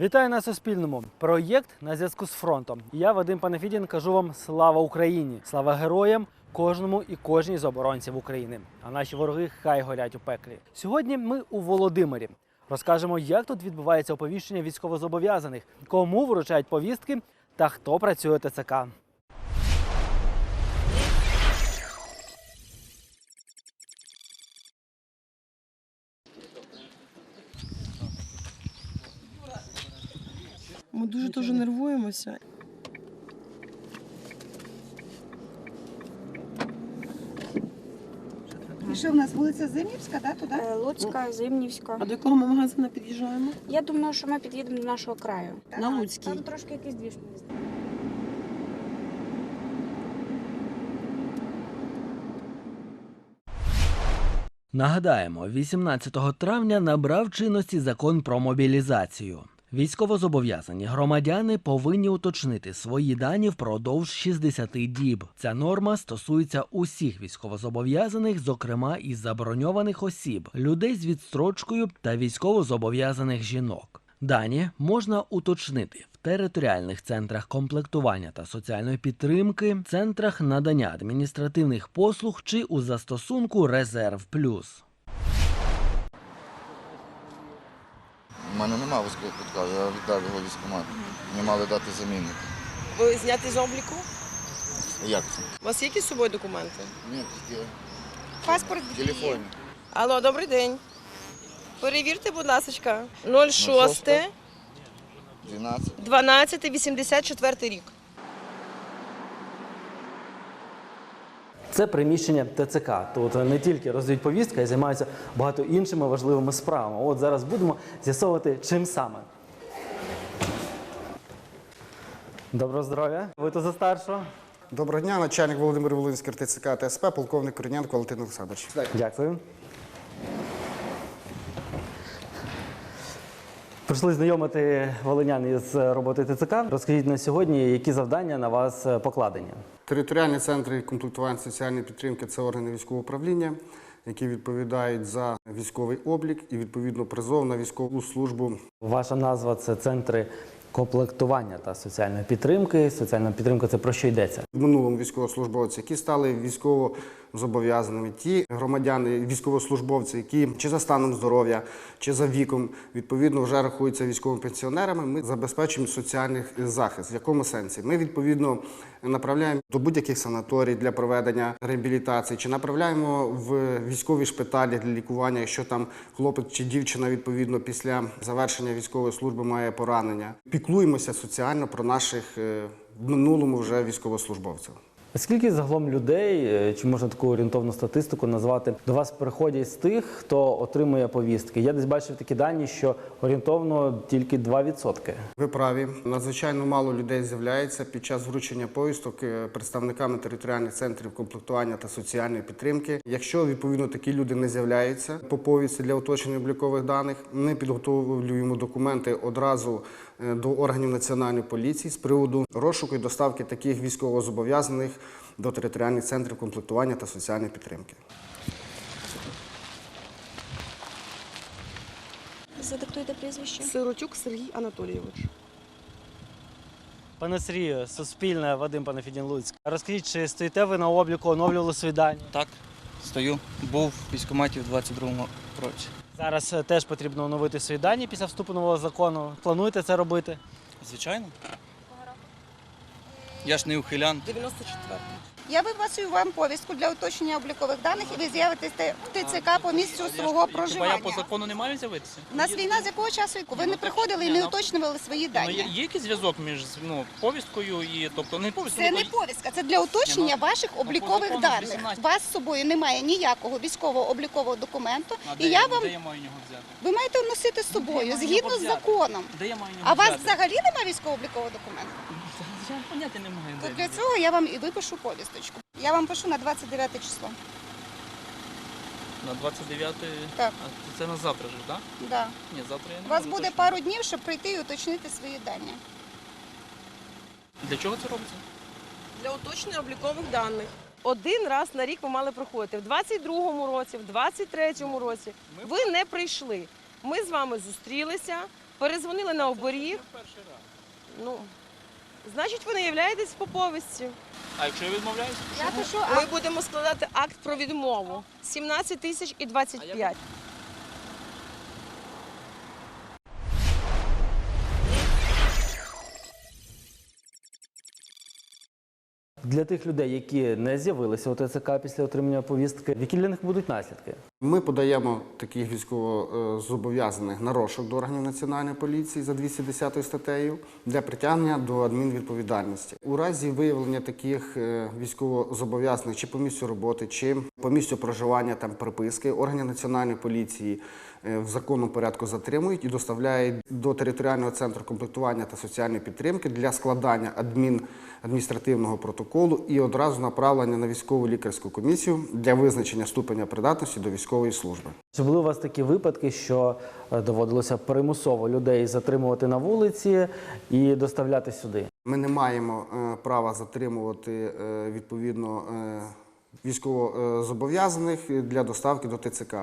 Вітаю на Суспільному. Проєкт на зв'язку з фронтом. Я Вадим Панафідін кажу вам слава Україні! Слава героям! Кожному і кожній з оборонців України. А наші вороги хай горять у пеклі. Сьогодні ми у Володимирі. Розкажемо, як тут відбувається оповіщення військовозобов'язаних, кому вручають повістки та хто працює ТЦК. Ми дуже дуже нервуємося. І що в нас вулиця Зимівська, да, туди? Е, Луцька, Зимнівська. А до якого ми магазину під'їжджаємо? Я думаю, що ми під'їдемо до нашого краю. На Луцький. Там трошки якийсь двіж. мені здається. Нагадаємо, 18 травня набрав чинності закон про мобілізацію. Військовозобов'язані громадяни повинні уточнити свої дані впродовж 60 діб. Ця норма стосується усіх військовозобов'язаних, зокрема і забороньованих осіб, людей з відстрочкою та військовозобов'язаних жінок. Дані можна уточнити в територіальних центрах комплектування та соціальної підтримки, центрах надання адміністративних послуг чи у застосунку Резерв Плюс. У мене немає вузького кутка, я віддав його військкомату. Мені мали дати замінник. Ви зняти з обліку? Як це? У вас є якісь з собою документи? Ні, тільки Паспорт в дії. телефоні. Алло, добрий день. Перевірте, будь ласка. 06 12. 12 84 рік. Це приміщення ТЦК. Тут не тільки роздають повістки, а й займаються багато іншими важливими справами. От зараз будемо з'ясовувати, чим саме. Доброго здоров'я. Ви тут за старшого? Доброго дня, начальник Володимир Волинський РТЦК ТСП, полковник Корнієнко Валентин Олександрович. Дякую. Прийшли знайомити волинян із роботою ТЦК. Розкажіть на сьогодні, які завдання на вас покладені. Територіальні центри комплектування соціальної підтримки це органи військового управління, які відповідають за військовий облік і відповідно призов на військову службу. Ваша назва це центри комплектування та соціальної підтримки. Соціальна підтримка це про що йдеться? В минулому військовослужбовці, які стали військово зобов'язаними, ті громадяни, військовослужбовці, які чи за станом здоров'я, чи за віком, відповідно, вже рахуються військовими пенсіонерами. Ми забезпечуємо соціальний захист. В якому сенсі? Ми відповідно направляємо до будь-яких санаторій для проведення реабілітації, чи направляємо в військові шпиталі для лікування, якщо там хлопець чи дівчина відповідно після завершення військової служби має поранення. Піклуємося соціально про наших е, в минулому вже військовослужбовців. Скільки загалом людей, е, чи можна таку орієнтовну статистику назвати, до вас приходять з тих, хто отримує повістки? Я десь бачив такі дані, що орієнтовно тільки 2%. Ви праві. Надзвичайно мало людей з'являється під час вручення повісток е, представниками територіальних центрів комплектування та соціальної підтримки. Якщо відповідно такі люди не з'являються по повістці для уточнення облікових даних, ми підготовлюємо документи одразу до органів національної поліції з приводу розшуку і доставки таких військовозобов'язаних до територіальних центрів комплектування та соціальної підтримки. Задиктуйте прізвище. Сиротюк Сергій Анатолійович. Пане Сергію, Суспільне, Вадим Панафідін Луцьк. Розкажіть, чи стоїте ви на обліку, оновлювали свої дані? Так, стою. Був в військкоматі в 22-му році. Зараз е, теж потрібно оновити свої дані після вступу нового закону. Плануєте це робити? Звичайно. Я ж не ухилян. 94. Я виписую вам повістку для уточнення облікових даних, і ви з'явитесь в ТЦК по місцю свого Хіба я по закону не маю з'явитися? У нас війна з якого часу? Ви не приходили і не уточнювали свої Ну, є, дані. є якийсь зв'язок між ну, повісткою і тобто не повісткою. Це не повістка, це для уточнення ну, ваших ну, облікових закону даних. 18. Вас з собою немає ніякого військового облікового документу, А і де, я вам де я маю його взяти? ви маєте носити з собою згідно з законом. Де я маю його А у вас взяти? взагалі немає військового облікового документу? Я поняття не маю. То для цього я вам і випишу повісточку. Я вам пишу на 29 число. На 29 Так. А це на завтра ж, так? Да. Ні, завтра я не У вас можу буде точно. пару днів, щоб прийти і уточнити свої дані. Для чого це робиться? Для уточнення облікових даних. Один раз на рік ви мали проходити. В 22-му році, в 23-му році. Ви не прийшли. Ми з вами зустрілися, перезвонили на оборіг. Ну, значить, ви не являєтесь по повісті. А якщо я відмовляюсь? то що? Ми будемо складати акт про відмову. 17 тисяч і 25. Для тих людей, які не з'явилися у ТЦК після отримання повістки, які для них будуть наслідки? Ми подаємо таких військовозобов'язаних на розшук до органів національної поліції за 210 статтею для притягнення до адмінвідповідальності. У разі виявлення таких е, військовозобов'язаних чи по місцю роботи, чи по місцю проживання там приписки, органи національної поліції в законному порядку затримують і доставляють до територіального центру комплектування та соціальної підтримки для складання адмін, адміністративного протоколу і одразу направлення на військову лікарську комісію для визначення ступеня придатності до військової служби. Чи були у вас такі випадки, що е, доводилося примусово людей затримувати на вулиці і доставляти сюди? Ми не маємо е, права затримувати е, відповідно е, військовозобов'язаних для доставки до ТЦК.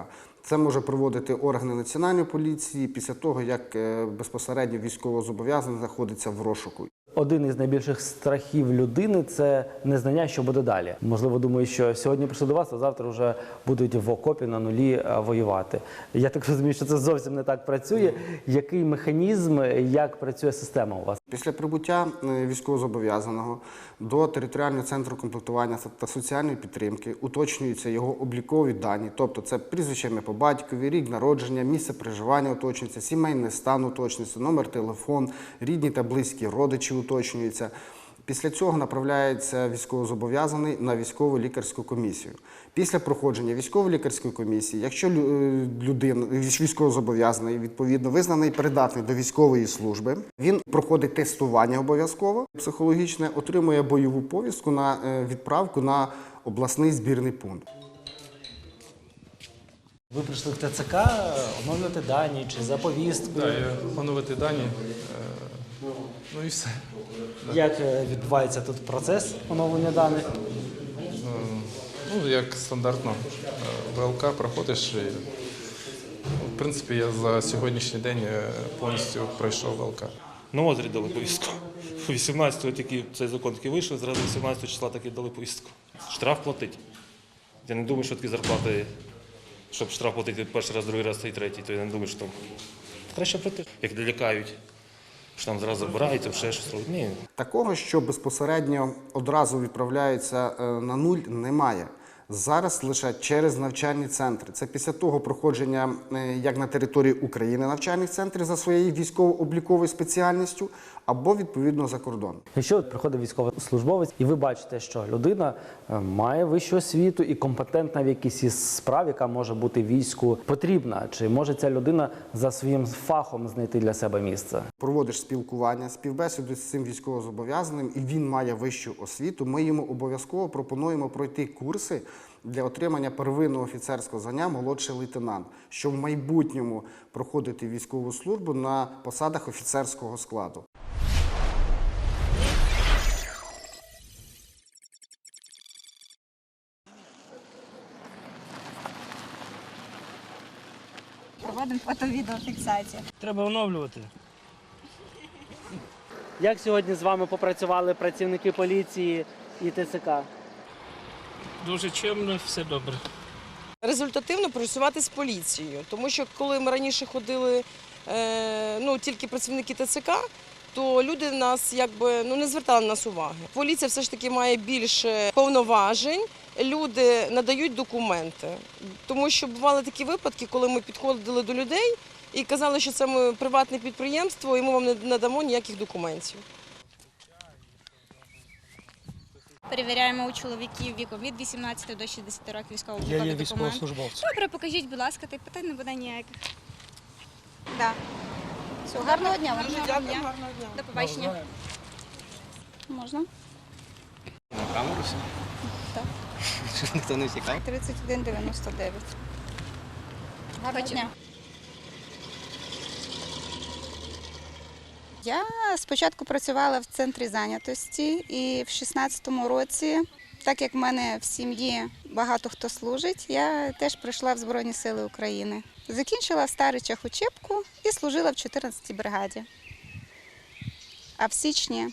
Це може проводити органи національної поліції після того, як е, безпосередньо військовозобов'язаний знаходиться в розшуку. Один із найбільших страхів людини це незнання, що буде далі. Можливо, думаю, що сьогодні прийшли до вас, а завтра вже будуть в окопі на нулі е, воювати. Я так розумію, що це зовсім не так працює. Який механізм, як працює система у вас? Після прибуття е, військовозобов'язаного до територіального центру комплектування та соціальної підтримки уточнюються його облікові дані, тобто це прізвище ім'я по батькові, рік народження, місце проживання уточнюється, сімейний стан уточнюється, номер телефон, рідні та близькі родичі уточнюються. Після цього направляється військовозобов'язаний на військову лікарську комісію. Після проходження військово-лікарської комісії, якщо е, людина військовозобов'язаний відповідно визнаний придатний до військової служби, він проходить тестування обов'язково психологічне, отримує бойову повістку на е, відправку на обласний збірний пункт. Ви прийшли в ТЦК оновлювати дані чи за повісткою? Так, я оновити дані. Ну і все. Як е, відбувається тут процес оновлення даних? Е, Ну, як стандартно, е, ВЛК проходиш. І, ну, в принципі, я за сьогоднішній день повністю пройшов ВЛК. На озері дали повістку. 18-го тільки цей закон тільки вийшов, зразу 18 числа таки дали повістку. Штраф платить. Я не думаю, що такі зарплати, щоб штраф платити перший раз, другий раз і третій, то я не думаю, що там. Краще платити. Як лякають, що там зразу забирають, там ще щось робить. Ні, Такого, що безпосередньо одразу відправляються е, на нуль, немає. Зараз лише через навчальні центри. Це після того проходження е, як на території України навчальних центрів за своєю військово-обліковою спеціальністю, або відповідно за кордон. Якщо приходить військовослужбовець, і ви бачите, що людина е, має вищу освіту і компетентна в якійсь із справ, яка може бути війську потрібна, чи може ця людина за своїм фахом знайти для себе місце? Проводиш спілкування, співбесіду з цим військовозобов'язаним, і він має вищу освіту. Ми йому обов'язково пропонуємо пройти курси для отримання первинного офіцерського звання молодший лейтенант, щоб в майбутньому проходити військову службу на посадах офіцерського складу. Проводимо фото-відеофіксацію. Треба оновлювати. Як сьогодні з вами попрацювали працівники поліції і ТЦК? Дуже чемно, все добре. результативно працювати з поліцією. Тому що коли ми раніше ходили е, ну, тільки працівники ТЦК, то люди нас якби ну, не звертали на нас уваги. Поліція все ж таки має більше повноважень. Люди надають документи, тому що бували такі випадки, коли ми підходили до людей і казали, що це ми приватне підприємство, і ми вам не надамо ніяких документів. Перевіряємо у чоловіків віком від 18 до 60 років військово-обліковий документ. Добре, покажіть, будь ласка, та й питань не буде ніяких. Да. Все, гарного дня. вам. Гарного дня. До побачення. Можна? На камеру все? Так. Ніхто не втікає. 31,99. Гарного дня. Я спочатку працювала в центрі зайнятості і в 16-му році, так як в мене в сім'ї багато хто служить, я теж прийшла в Збройні Сили України. Закінчила в Старичах учебку і служила в 14-й бригаді. А в січні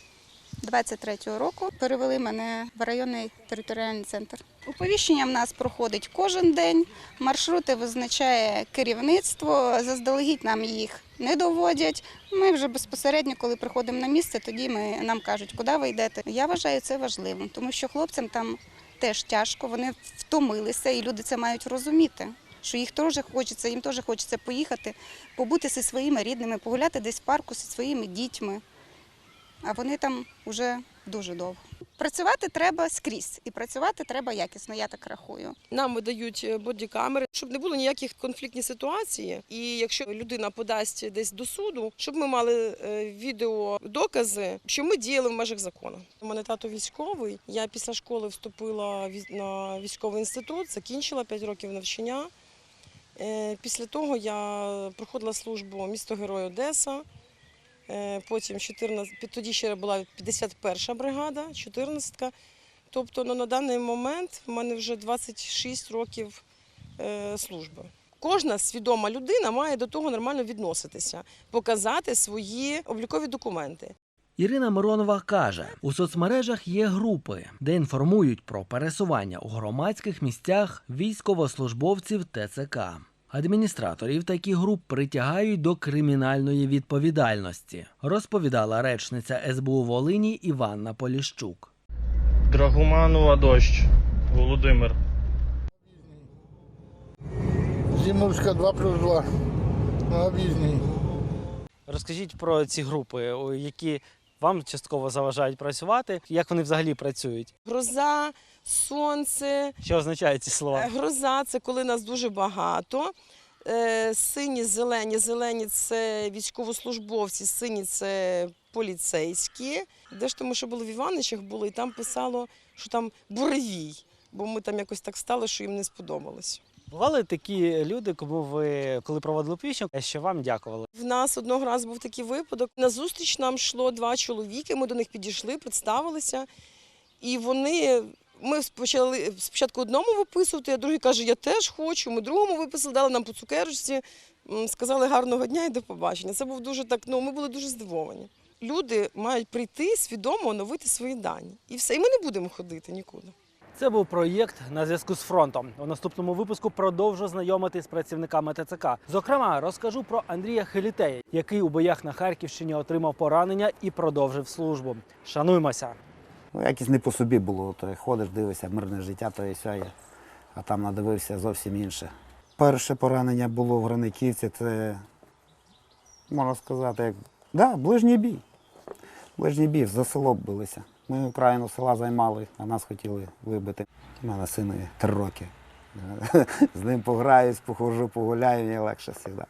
23-го року перевели мене в районний територіальний центр. Оповіщення в нас проходить кожен день. Маршрути визначає керівництво, заздалегідь нам їх не доводять. Ми вже безпосередньо, коли приходимо на місце, тоді ми, нам кажуть, куди ви йдете. Я вважаю це важливим, тому що хлопцям там теж тяжко, вони втомилися, і люди це мають розуміти. Що їх теж хочеться, їм теж хочеться поїхати, побути зі своїми рідними, погуляти десь в парку зі своїми дітьми. А вони там вже дуже довго. Працювати треба скрізь, і працювати треба якісно, я так рахую. Нам видають е, бодікамери, щоб не було ніяких конфліктних ситуацій. І якщо людина подасть десь до суду, щоб ми мали е, відеодокази, що ми діяли в межах закону. У мене тато військовий. Я після школи вступила на військовий інститут, закінчила 5 років навчання. Е, Після того я проходила службу місто Герой Одеса. Е, Потім 14, тоді ще була 51 бригада, 14-ка. Тобто ну, на даний момент в мене вже 26 років е, служби. Кожна свідома людина має до того нормально відноситися, показати свої облікові документи. Ірина Миронова каже, у соцмережах є групи, де інформують про пересування у громадських місцях військовослужбовців ТЦК. Адміністраторів таких груп притягають до кримінальної відповідальності, розповідала речниця СБУ Волині Іванна Поліщук. Драгоманова дощ. Володимир. Зимовська 2 плюс 2. На об'їзній. Розкажіть про ці групи, які вам частково заважають працювати. Як вони взагалі працюють? Гроза, сонце, Що означають ці слова? Е, Гроза це коли нас дуже багато. Е, Сині, зелені, зелені це військовослужбовці, сині це поліцейські. Де ж тому, що було в Іваничах було, і там писало, що там буревій, бо ми там якось так стали, що їм не сподобалось. Бували такі люди, кому ви коли проводили пісню, що вам дякували. В нас одного разу був такий випадок. На зустріч нам йшло два чоловіки. Ми до них підійшли, представилися, і вони. Ми почали спочатку одному виписувати, а другий каже, я теж хочу. Ми другому виписали, дали нам по цукерочці, сказали гарного дня і до побачення. Це був дуже так. Ну ми були дуже здивовані. Люди мають прийти свідомо оновити свої дані. І все. І ми не будемо ходити нікуди. Це був проєкт на зв'язку з фронтом. У наступному випуску продовжу знайомити з працівниками ТЦК. Зокрема, розкажу про Андрія Хелітея, який у боях на Харківщині отримав поранення і продовжив службу. Шануймося! Ну, якось не по собі було. То ходиш, дивишся, мирне життя, то і сяє, а там надивився зовсім інше. Перше поранення було в Граниківці, це, можна сказати, як да, ближній бій. Ближній бій, за село билися. Ми Україну села займали, а нас хотіли вибити. У мене синові три роки. З ним пограюсь, походжу, погуляю, мені легше завжди.